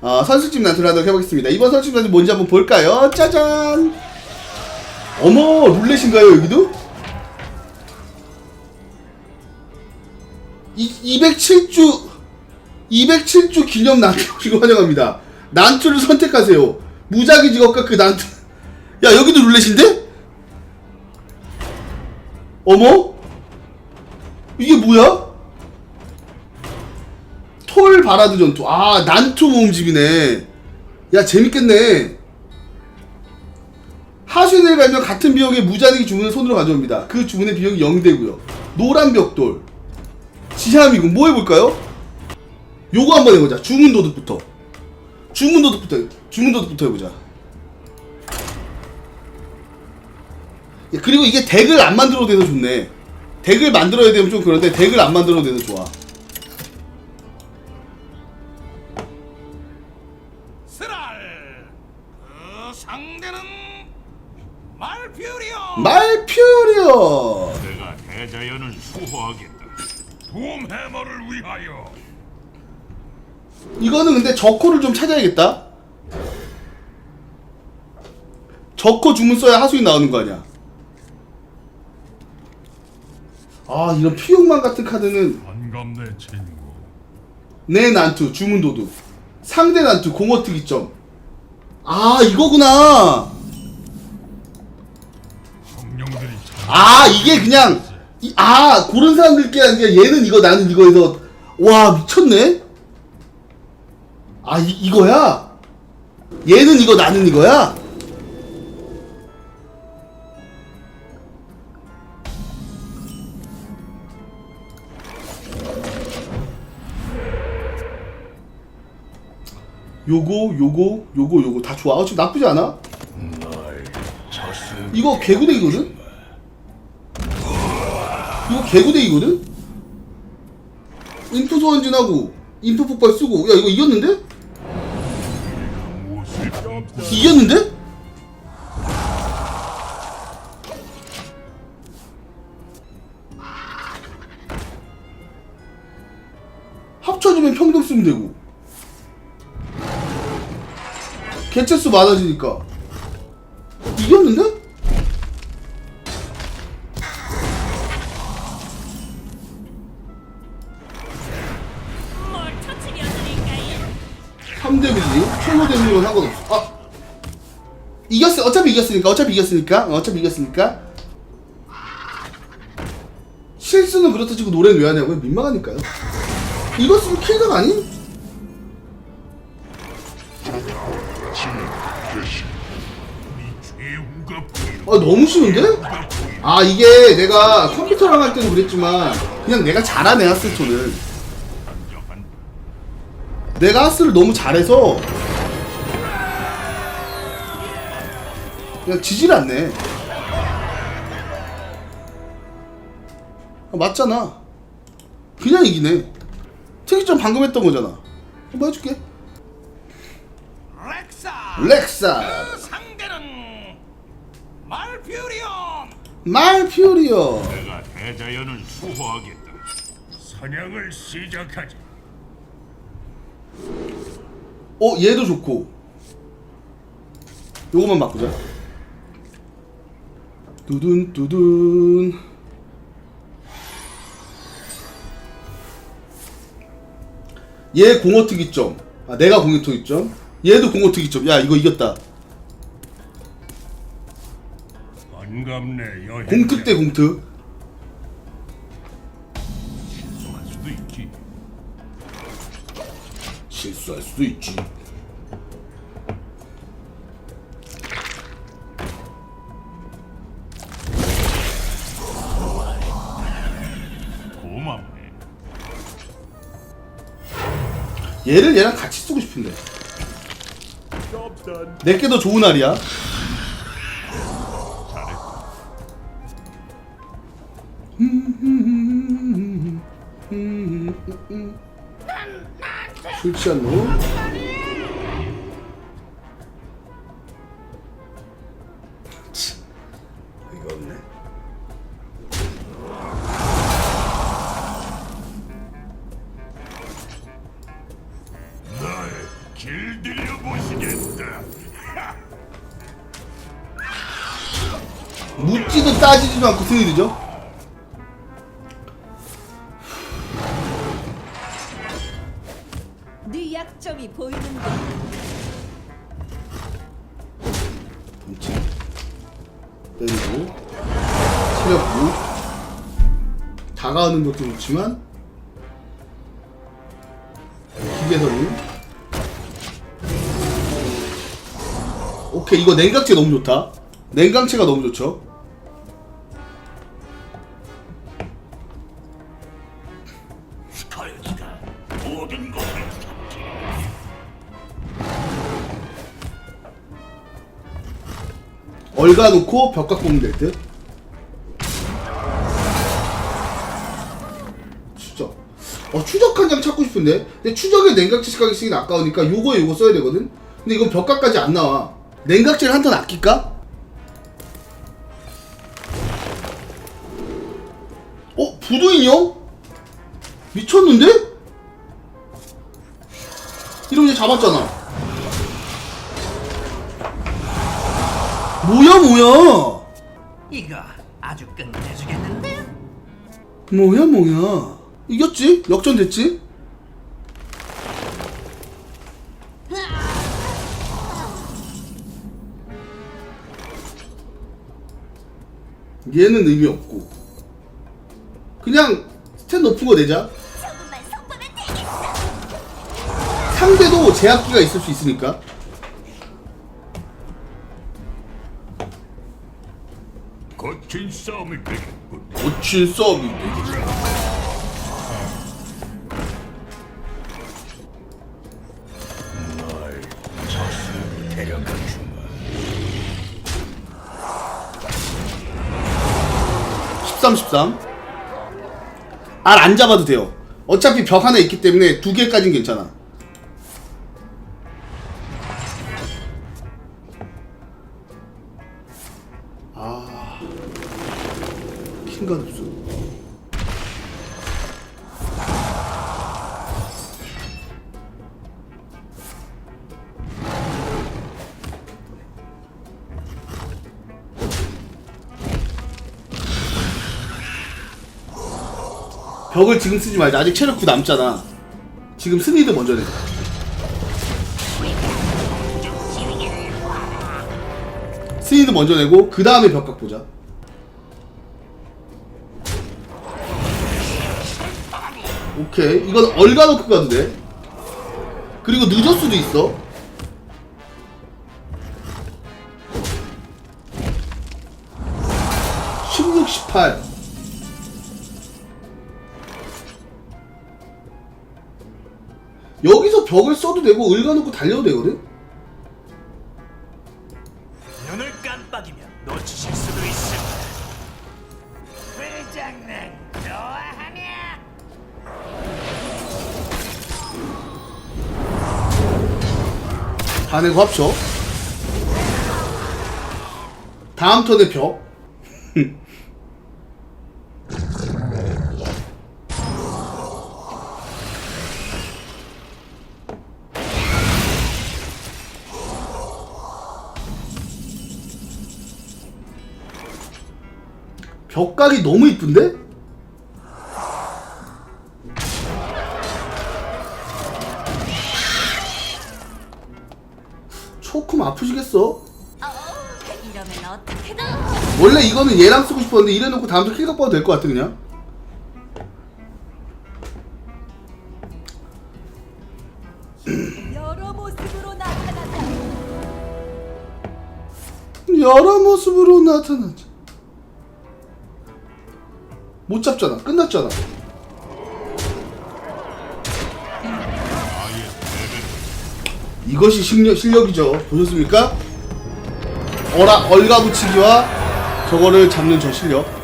어, 선수집 하도록 해보겠습니다. 이번 선수집 난투 뭔지 한번 볼까요? 짜잔! 어머, 룰렛인가요, 여기도? 이, 207주, 207주 기념 난투를 환영합니다. 난투를 선택하세요. 무작위 직업과 그 난투. 야, 여기도 룰렛인데? 어머? 이게 뭐야? 톨 바라드 전투. 아, 난투 모음집이네. 야, 재밌겠네. 하수인을 가면 같은 비용의 무자익 주문을 손으로 가져옵니다. 그 주문의 비용이 0되고요. 노란 벽돌. 지하미군 뭐 해볼까요? 요거 한번 해보자. 주문 도둑부터. 주문 도둑부터. 해- 주문 도둑부터 해보자. 야, 그리고 이게 덱을 안 만들어도 돼서 좋네. 덱을 만들어야 되면 좀 그런데 덱을 안 만들어도 돼서 좋아. 말퓨리오. 내가 대자연을 수호하겠다 돔 해머를 위하여 이거는 근데 저코를 좀 찾아야겠다. 저코 주문 써야 하수인 나오는 거 아니야? 아 이런 피용만 같은 카드는 반갑네 친구 내 난투 주문 도둑 상대 난투 공허 특이점 아 이거구나 성령들이 참 아 이게 그냥 이, 아 고른 사람들끼리 하는 게 얘는 이거 나는 이거 해서 와 미쳤네? 아 이, 이거야? 얘는 이거 나는 이거야? 요거 요거 요거 요거 다 좋아. 어, 지금 나쁘지 않아? 이거 개구대기거든 이거 개구대기거든? 인프 소환진하고 인프 폭발 쓰고 야 이거 이겼는데? 이겼는데? 합쳐지면 평등 쓰면 되고 개체수 많아지니까 이겼는데? 빌리 최고 데미지는 상관없어. 아! 이겼어. 어차피 이겼으니까 어차피 이겼으니까 어, 어차피 이겼으니까. 실수는 그렇다 치고 노래는 왜 하냐고요? 민망하니까요. 이겼으면 킬각 아닌? 죄우가 부여 아 너무 쉬운데? 아 이게 내가 컴퓨터랑 할 때는 그랬지만 그냥 내가 잘하네 한적한 내가 하스를 너무 잘해서 그냥 지질 않네. 아, 맞잖아. 그냥 이기네. 특이점 방금 했던 거잖아. 한번 해줄게. 렉사 렉사, 그 상대는 말퓨리온 말퓨리오. 내가 대자연을 수호하겠다 사냥을 시작하지 어 얘도 좋고. 요거만 바꾸자. 두둔 두둔. 얘 공허 특이점. 아 내가 공허 특이점. 얘도 공허 특이점. 야 이거 이겼다. 반갑네 여행 공특 대 공특. 실수할 수도 있지. 고맙네 얘를 얘랑 같이 쓰고 싶은데. 내게 더 좋은 알이야. 술 취한 놈. 참, 어이가 없네. 길 길들여 보시겠다. 묻지도 따지지도 않고 승리되죠. 네 약점이 보이는군. 펀치 때리고 체력부. 다가오는 것도 좋지만 기계선은 오케이 이거 냉각체 너무 좋다. 냉각체가 너무 좋죠 얼가 놓고 벽각 보면 될 듯 추적 어 추적 한 장 찾고 싶은데 근데 추적에 냉각체 시각이 쓰긴 아까우니까 요거에 요거 써야 되거든 근데 이건 벽각까지 안 나와 냉각체를 한턴 아낄까? 어? 부두 인형? 미쳤는데? 이러면 잡았잖아 뭐야 뭐야 이거 아주 끝내주겠는데? 뭐야 뭐야 이겼지? 역전됐지? 얘는 의미 없고 그냥 스탠 높은 거 내자 조금만 속보면 되겠어. 상대도 제압기가 있을 수 있으니까 거친 싸움이 되겠군. 고친 싸움이 되겠다 날 저승으로 데려가 주마. 13, 13. 알 안 잡아도 돼요. 어차피 벽 하나 있기 때문에 두 개까진 괜찮아. 아. 킹가 없어. 벽을 지금 쓰지 말자. 아직 체력 9 남잖아. 지금 스니드 먼저 내. 스니드 먼저 내고 그 다음에 벽각 보자. 오케이 이건 가도 돼. 그리고 늦을 수도 있어. (16, 18) 여기서 벽을 써도 되고 을가 놓고 달려도 되거든? 눈을 깜빡이면 놓치실 수도 있습 다 내고 합쳐. 다음 턴에 벽. 벽각이 너무 이쁜데? 초큼 아프시겠어? 원래 이거는 얘랑 쓰고 싶었는데 이래놓고 다음부터 킬각 봐도 될 것 같아 그냥. 여러 모습으로 나타난다. 여러 모습으로 나타나지 못 잡잖아. 끝났잖아 이것이 실력, 실력이죠 보셨습니까? 어라 얼가붙이기와 저거를 잡는 저 실력